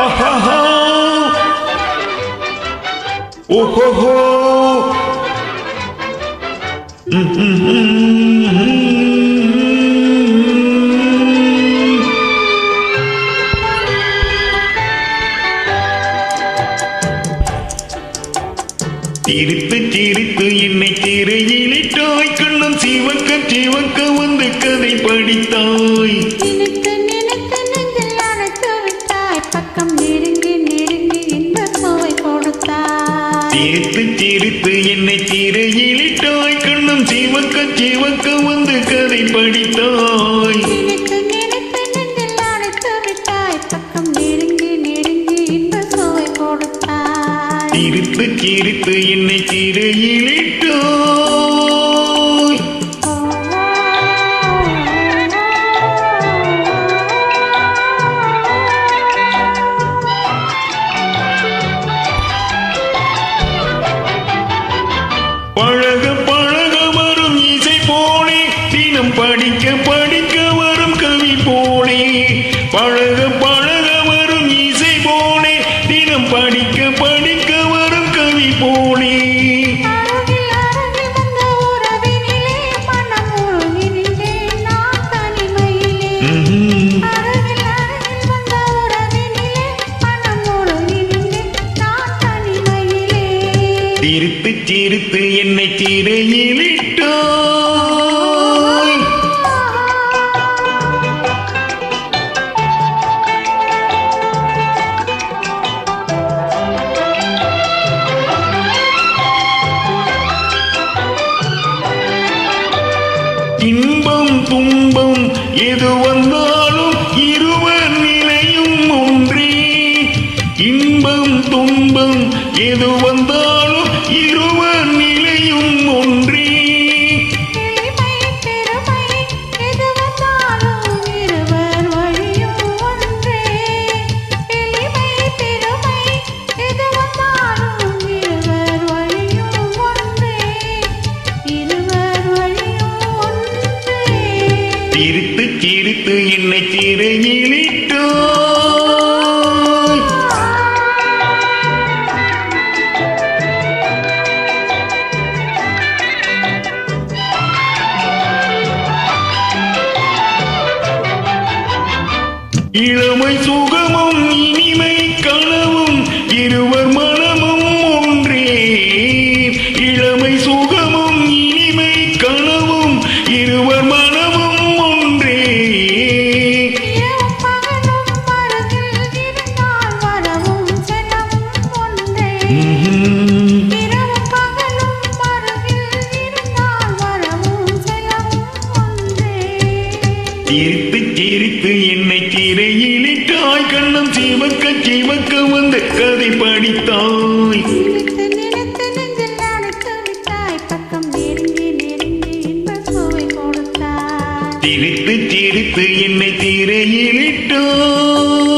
ஆஹாஹா ஓஹோஹோ சிரித்து சிரித்து என்னை திரையிலிட்டாய் கண்ணம் சிவக்க சிவக்க வந்து கதை படித்தாய். சிரித்து சிரித்து என்னை திரையிலிட்டாய். கண்ணம் சிவக்க சிவக்க வந்து கதை படித்தாய். சிரித்து சிரித்து என்னை திரையிலிட்டாய். படிக்க படிக்க வரும் கவி போலே. பழக பழக வரும் இசை போலே. தினம் படிக்க படிக்க வரும் கவி போலே. அருகில் அருகில் வந்த உறவினிலே இன்பம் துன்பம் எது வந்தாலும் இருவர் நிலையும் ஒன்றே. இன்பம் துன்பம் எது வந்தாலும் இருவர் சிரித்து சிரித்து என்னை சிறையிலிட்டோ இளமை சுகமும் இனிமை கனவும் இருவர் மனமும் ஒன்றே. இளமை சுகம் சிரித்து என்னை திரையிலிட்டாய் கண்ணம் சிவக்க சிவக்க வந்து கதை படித்தாய். சிரித்து சிரித்து என்னை திரையிலிட்டாய்